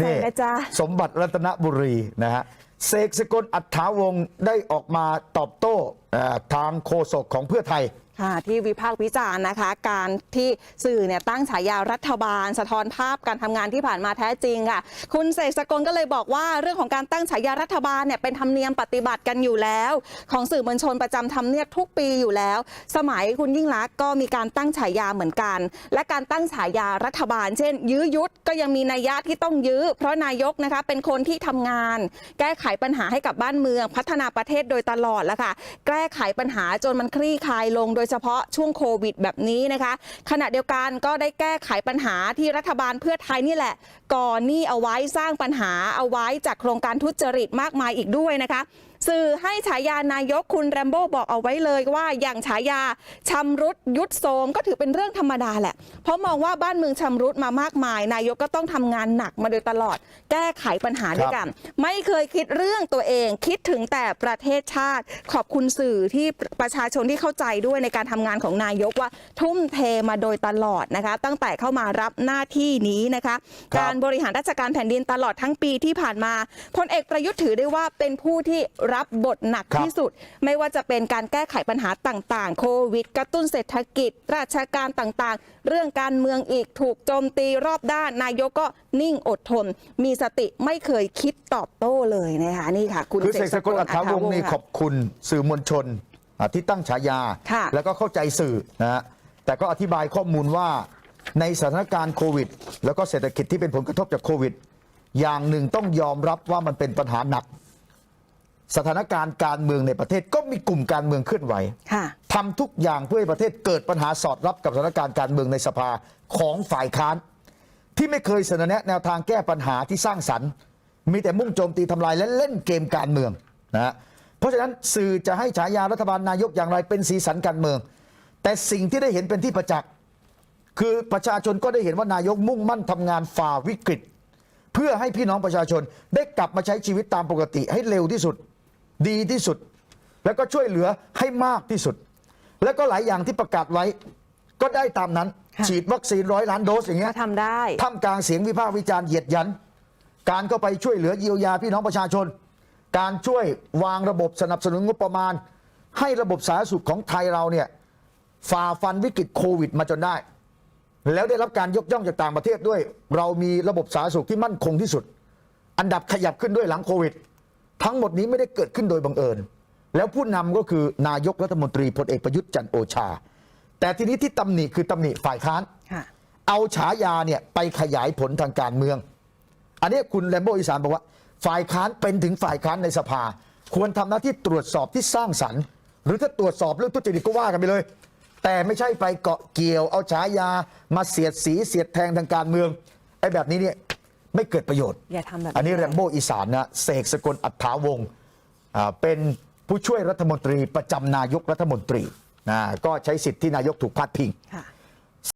นี่ใส่นะจ๊ะสมบัติรัตนบุรีนะฮะเสกสกลอัฏฐาวงศ์ได้ออกมาตอบโต้ทางโฆษกของเพื่อไทยค่ะที่วิพากษ์วิจารณ์นะคะ การที่สื่อเนี่ยตั้งฉายารัฐบาล สะท้อนภาพการทำงานที่ผ่านมาแท้จริงค่ะ คุณเสกสกลก็เลยบอกว่าเรื่องของการตั้งฉายารัฐบาลเนี่ยเป็นธรรมเนียมปฏิบัติกันอยู่แล้ว ของสื่อมวลชนประจำทำเนียบทุกปีอยู่แล้ว สมัยคุณยิ่งรักษณ์ก็มีการตั้งฉายาเหมือนกัน และการตั้งฉายารัฐบาล เช่น ยื้อยุดก็ยังมีนัยยะที่ต้องยื้อ เพราะนายกนะคะเป็นคนที่ทำงาน แก้ไขไขปัญหาให้กับบ้านเมือง พัฒนาประเทศโดยตลอดแล้วค่ะ แก้ไขปัญหาจนมันคลี่คลายลงโดยเฉพาะช่วงโควิดแบบนี้นะคะ ขณะเดียวกันก็ได้แก้ไขปัญหาที่รัฐบาลเพื่อไทยนี่แหละ ก่อนหนี้เอาไว้สร้างปัญหาเอาไว้จากโครงการทุจริตมากมายอีกด้วยนะคะ สื่อให้ฉายานายกคุณแรมโบ้บอกเอาไว้เลยว่าอย่างฉายาชำรุดยุดโทรมก็ถือเป็นเรื่องธรรมดาแหละ เพราะมองว่าบ้านเมืองชำรุดมามากมาย นายกก็ต้องทำงานหนักมาโดยตลอด แก้ไขปัญหาด้วยกัน ไม่เคยคิดเรื่องตัวเอง คิดถึงแต่ประเทศชาติ ขอบคุณสื่อที่ประชาชนที่เข้าใจด้วยในการทำงานของนายกว่าทุ่มเทมาโดยตลอดนะคะ ตั้งแต่เข้ามารับหน้าที่นี้นะคะครับการบริหารราชการแผ่นดินตลอดทั้งปีที่ผ่านมาพลเอกประยุทธ์ถือได้ว่าเป็นผู้ที่รับบทหนักครับที่สุด ไม่ว่าจะเป็นการแก้ไขปัญหาต่างๆ โควิด กระตุ้นเศรษฐกิจ ราชการต่างๆ เรื่องการเมืองอีกถูกโจมตีรอบด้าน นายกก็นิ่งอดทน มีสติไม่เคยคิดตอบโต้เลยนะคะนี่ค่ะ คุณคือเสกสกลอัฏฐาวงศ์นี่ค่ะขอบคุณสื่อมวลชนอะที่ตั้งฉายาค่ะแล้วก็เข้าใจสื่อนะฮะแต่ก็อธิบายข้อมูลว่าในสถานการณ์โควิด แล้วก็เศรษฐกิจที่เป็นผลกระทบจากโควิด อย่างหนึ่งต้องยอมรับว่ามันเป็นปัญหาหนัก สถานการณ์การเมืองในประเทศก็มีกลุ่มการเมืองเคลื่อนไหวค่ะทำทุกอย่างเพื่อให้ประเทศเกิดปัญหาสอดรับกับสถานการณ์การเมืองในสภาของฝ่ายค้าน ที่ไม่เคยเสนอแนะแนวทางแก้ปัญหาที่สร้างสรรค์ มีแต่มุ่งโจมตีทำลายและเล่นเกมการเมืองนะฮะเพราะฉะนั้นสื่อจะให้ฉายารัฐบาลนายกอย่างไรเป็นสีสันการเมือง แต่สิ่งที่ได้เห็นเป็นที่ประจักษ์คือประชาชนก็ได้เห็นว่านายกมุ่งมั่นทำงานฝ่าวิกฤต เพื่อให้พี่น้องประชาชนได้กลับมาใช้ชีวิตตามปกติให้เร็วที่สุด ดีที่สุด แล้วก็ช่วยเหลือให้มากที่สุด แล้วก็หลายอย่างที่ประกาศไว้ ก็ได้ตามนั้นค่ะฉีดวัคซีนร้อยล้านโดสอย่างเงี้ก็ยทำได้ ท่ามกลางเสียงวิพากษ์วิจารณ์เหยียดหยัน การเข้าไปช่วยเหลือเยียวยาพี่น้องประชาชน การช่วยวางระบบสนับสนุนงบประมาณ ให้ระบบสาธารณสุขของไทยเราเนี่ยฝ่าฟันวิกฤตโควิดมาจนได้ แล้วได้รับการยกย่องจากต่างประเทศด้วย เรามีระบบสาธารณสุขที่มั่นคงที่สุด อันดับขยับขึ้นด้วยหลังโควิด ทั้งหมดนี้ไม่ได้เกิดขึ้นโดยบังเอิญ แล้วผู้นำก็คือนายกรัฐมนตรีพลเอกประยุทธ์จันทร์โอชา แต่ทีนี้ที่ตำหนิคือตำหนิฝ่ายค้านค่ะเอาฉายาเนี่ยไปขยายผลทางการเมือง อันนี้คุณแรมโบ้อีสานบอกว่า ฝ่ายค้านเป็นถึงฝ่ายค้านในสภา ควรทำหน้าที่ตรวจสอบที่สร้างสรรค์ หรือถ้าตรวจสอบเรื่องทุจริตก็ว่ากันไปเลย แต่ไม่ใช่ไปเกาะเกี่ยว เอาฉายามาเสียดสีเสียดแทงทางการเมืองไอ้แบบนี้เนี่ย ไม่เกิดประโยชน์ อย่าทำแบบนี้อันนี้แรมโบ้อีสานนะเสกสกลอัฏฐาวงศ์อ่าเป็นผู้ช่วยรัฐมนตรีประจำนายกรัฐมนตรีนะก็ใช้สิทธิ์ที่นายกถูกพาดพิง ค่ะ